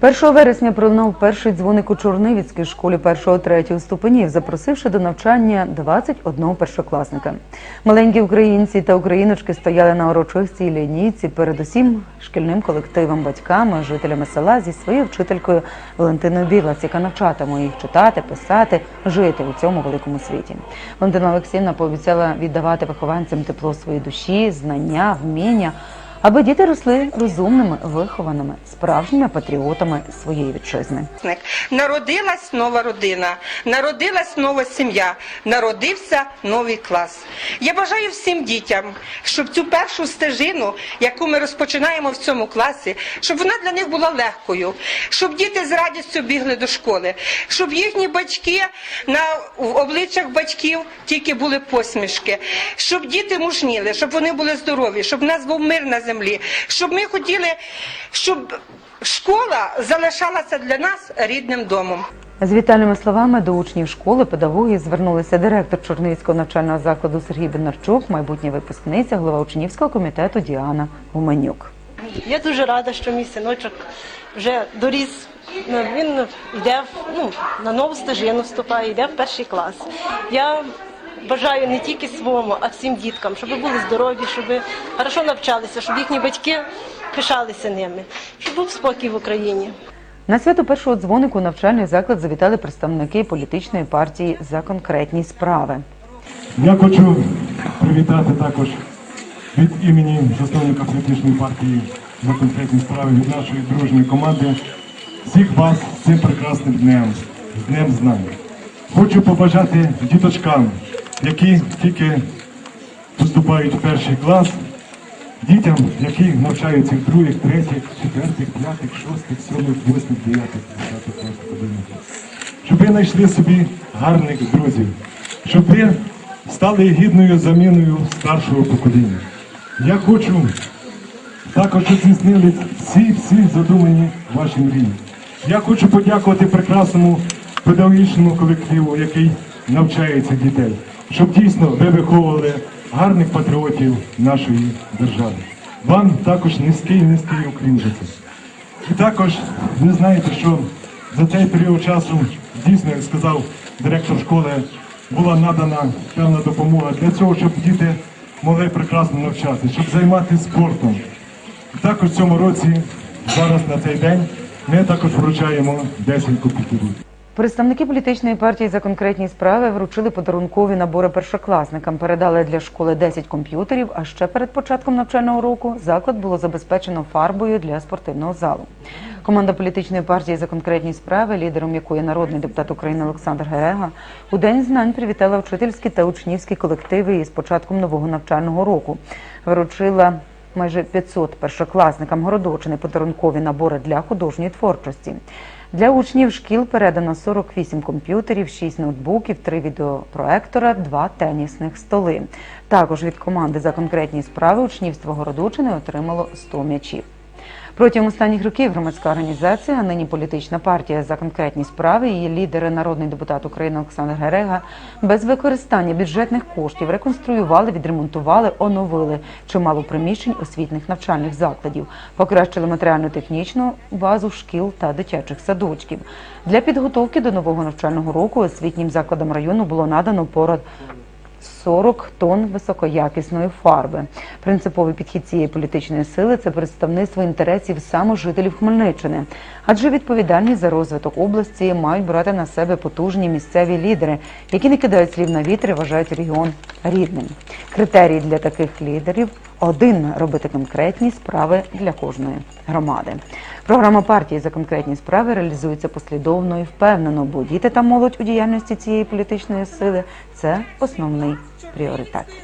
1 вересня пролунав перший дзвоник у Чорнивіцькій школі 1-3 ступенів, запросивши до навчання 21 першокласника. Маленькі українці та україночки стояли на урочистій лінійці перед усім шкільним колективом, батьками, жителями села зі своєю вчителькою Валентиною Білац, яка навчатиме їх читати, писати, жити у цьому великому світі. Валентина Олексіївна пообіцяла віддавати вихованцям тепло своєї душі, знання, вміння аби діти росли розумними, вихованими, справжніми патріотами своєї вітчизни. Народилась нова родина, народилась нова сім'я, народився новий клас. Я бажаю всім дітям, щоб цю першу стежину, яку ми розпочинаємо в цьому класі, щоб вона для них була легкою, щоб діти з радістю бігли до школи, щоб їхні батьки на обличчях батьків тільки були посмішки, щоб діти мужніли, щоб вони були здорові, щоб в нас був мир на землі, щоб ми хотіли, щоб школа залишалася для нас рідним домом. З вітальними словами до учнів школи педагоги звернулися директор Чорнівського навчального закладу Сергій Бенарчук, майбутня випускниця, голова учнівського комітету Діана Гуменюк. Я дуже рада, що мій синочок вже доріс. Ну, Він йде в- ну, на нову стежину вступає, йде в перший клас. Я бажаю не тільки своєму, а всім діткам, щоб були здорові, щоб хорошо навчалися, щоб їхні батьки пишалися ними, щоб був спокій в Україні. На свято першого дзвонику навчальний заклад завітали представники політичної партії за конкретні справи. Я хочу привітати також від імені засновника політичної партії за конкретні справи від нашої дружньої команди всіх вас з цим прекрасним днем, з Днем Знань. Хочу побажати діточкам, які тільки поступають в перший клас, дітям, які навчаються в других, третіх, четвертих, п'ятих, шостих, сьомих, восьмих, дев'ятих, десятих, класах, одинадцятих щоб ви знайшли собі гарних друзів, щоб ви стали гідною заміною старшого покоління. Я хочу також, здійснили всі всі задумані ваші мрії. Я хочу подякувати прекрасному педагогічному колективу, який навчається дітей, щоб дійсно ви виховували гарних патріотів нашої держави. Вам також низький низький уклін це. І також ви знаєте, що за цей період часу дійсно, як сказав директор школи, була надана певна допомога для цього, щоб діти могли прекрасно навчатися, щоб займатися спортом. І також в цьому році, зараз на цей день, ми також вручаємо 10 комп'ютерів. Представники політичної партії за конкретні справи вручили подарункові набори першокласникам, передали для школи 10 комп'ютерів. А ще перед початком навчального року заклад було забезпечено фарбою для спортивного залу. Команда політичної партії за конкретні справи, лідером якої народний депутат України Олександр Герега, у день знань привітала вчительські та учнівські колективи із початком нового навчального року. Вручила майже 500 першокласникам Городочини подарункові набори для художньої творчості. Для учнів шкіл передано 48 комп'ютерів, 6 ноутбуків, 3 відеопроектора, 2 тенісних столи. Також від команди за конкретні справи учнівство Городочини отримало 100 м'ячів. Протягом останніх років громадська організація, а нині політична партія за конкретні справи, її лідери, народний депутат України Олександр Герега, без використання бюджетних коштів реконструювали, відремонтували, оновили чимало приміщень освітних навчальних закладів, покращили матеріально-технічну базу шкіл та дитячих садочків. Для підготовки до нового навчального року освітнім закладам району було надано порад 40 тонн високоякісної фарби. Принциповий підхід цієї політичної сили це представництво інтересів саме жителів Хмельниччини, адже відповідальність за розвиток області мають брати на себе потужні місцеві лідери, які не кидають слів на вітер і вважають регіон рідним. Критерій для таких лідерів один робити конкретні справи для кожної громади. Програма партії за конкретні справи реалізується послідовно і впевнено, бо діти та молодь у діяльності цієї політичної сили це основний пріоритет.